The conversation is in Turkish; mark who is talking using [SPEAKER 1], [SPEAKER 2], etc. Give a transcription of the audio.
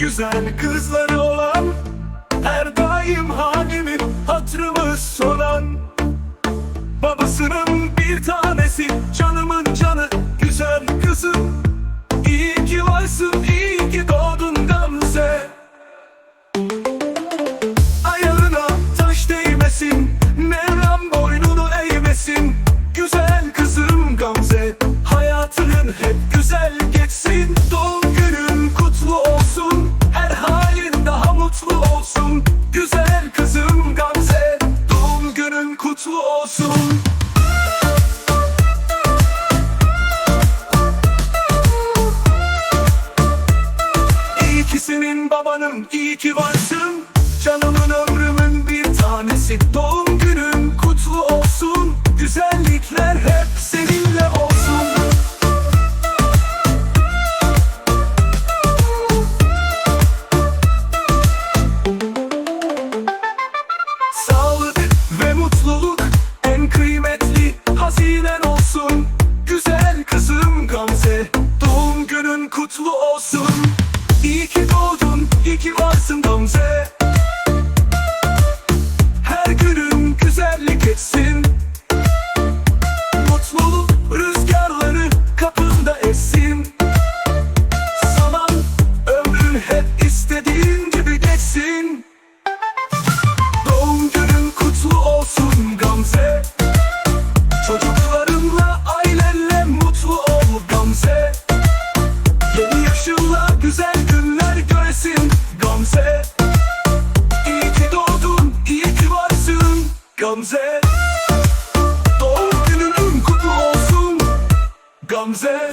[SPEAKER 1] güzel kızları olan Her daim halimin hatırımı soran Babasının bir tanesi canımın canı güzel kızım. İyi ki varsın iyi ki doğdun Gamze. Ayağına taş değmesin Mevlam boynunu eğmesin. Güzel kızım Gamze Hayatının hep güzel geçsin İyi ki senin babanım, iyi ki varsın. Canımın ömrümün bir tanesi Doğum İyi ki doğdun, iyi ki varsın Gamze Gamze. Doğum günün kutlu olsun Gamze